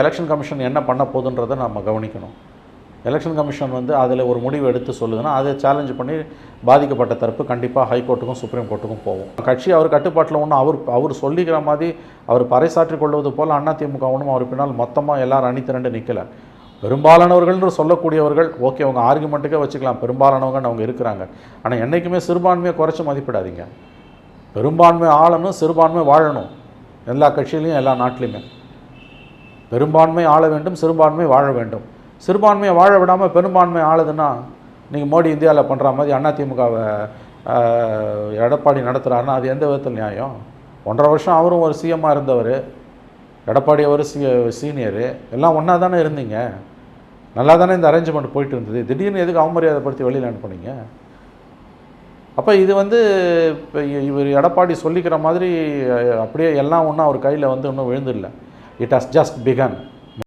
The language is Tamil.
எலெக்ஷன் கமிஷன் என்ன பண்ண போகுதுன்றதை நம்ம கவனிக்கணும். எலெக்ஷன் கமிஷன் வந்து அதில் ஒரு முடிவு எடுத்து சொல்லுதுன்னா அதை சேலஞ்ச் பண்ணி பாதிக்கப்பட்ட தரப்பு கண்டிப்பாக ஹைகோர்ட்டுக்கும் சுப்ரீம் கோர்ட்டுக்கும் போகும். கட்சி அவர் கட்டுப்பாட்டில் ஒன்றும் அவர் அவர் சொல்லிக்கிற மாதிரி அவர் பறைசாற்றிக் கொள்வது போல் அதிமுக ஒன்றும் அவர் பின்னால் மொத்தமாக எல்லாரும் அணி திரண்டு நிற்கலை பெரும்பாலானவர்கள்னு சொல்லக்கூடியவர்கள் ஓகே அவங்க ஆர்குமெண்ட்டுக்கே வச்சுக்கலாம். பெரும்பாலானவங்கன்னு அவங்க இருக்கிறாங்க. ஆனால் என்றைக்குமே சிறுபான்மையை குறைச்சி மதிப்பிடாதீங்க. பெரும்பான்மை ஆளணும் சிறுபான்மை வாழணும். எல்லா கட்சியிலையும் எல்லா நாட்டிலையுமே. பெரும்பான்மை ஆள வேண்டும் சிறுபான்மை வாழ வேண்டும். சிறுபான்மையை வாழ விடாமல் பெரும்பான்மை ஆளுதுன்னா நீங்கள் மோடி இந்தியாவில் பண்ணுற மாதிரி அதிமுகவை எடப்பாடி நடத்துகிறாருன்னா அது எந்த விதத்தில் நியாயம்? ஒன்றரை வருஷம் அவரும் ஒரு சிஎம்மாக இருந்தவர் எடப்பாடி அவர் சி சீனியரு எல்லாம் ஒன்றா தானே இருந்தீங்க? நல்லா தானே இந்த அரேஞ்ச்மெண்ட் போயிட்டு இருந்தது திடீர்னு எதுக்கு அவமரியாதைப்படுத்தி வெளியில் அனுப்புனீங்க? அப்போ இது வந்து இப்போ இவர் எடப்பாடி சொல்லிக்கிற மாதிரி அப்படியே எல்லாம் ஒன்றும் அவர் கையில் வந்து இன்னும் விழுந்துடல it has just begun.